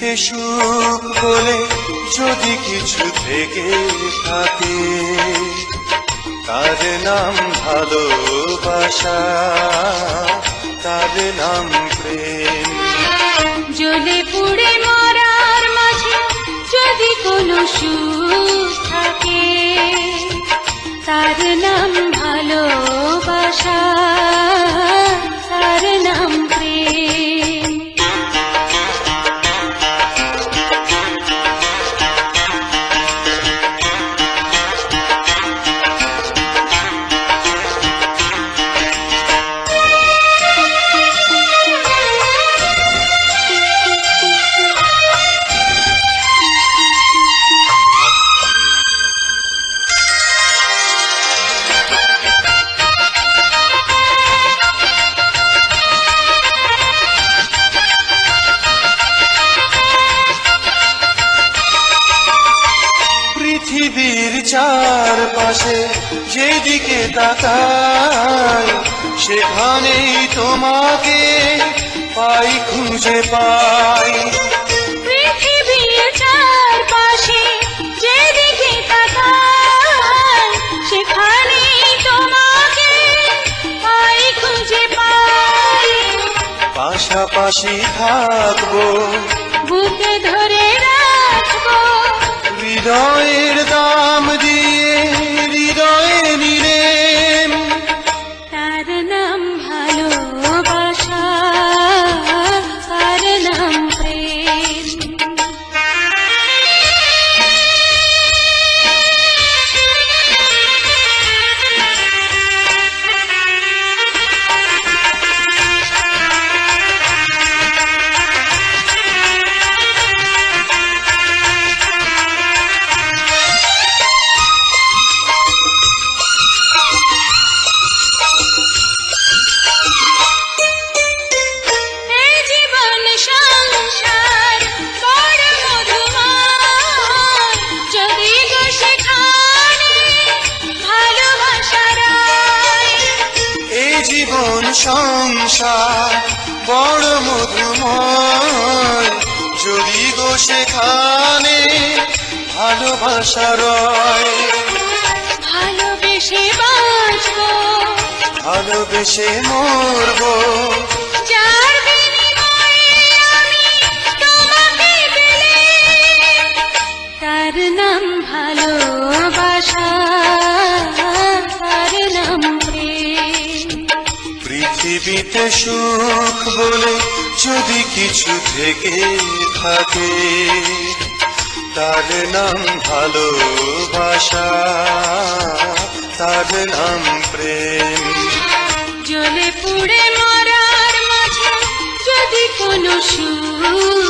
সুখ বলে যদি কিছু থেকে থাকে। তার নাম ভালোবাসা, তার নাম প্রেম। জ্বলে পুড়ে মরার মাঝে যদি কোনো সুখ থাকে, তার নাম ভালোবাসা। পৃথিবীর চারপাশে যেদিকে তাকাই সেখানেই তোমাকে পাই খুঁজে পাই। পৃথিবীর চারপাশে যেদিকে তাকাই সেখানেই তোমাকে পাই খুঁজে পাই। পাশাপাশি থাকব। বুকে ধরে জীবন সংসার বড় মধুময়। যদি গো সেখানে ভালোবাসা রয় ভালোবেসে বাঁচব। ভালোবেসে মরব। যার পৃথিবীতে সুখ বলে যদি কিছু থেকে থাকে, তার নাম ভালোবাসা, তার নাম প্রেম। জ্বলে পুড়ে মরার মাঝে যদি কোনো সুখ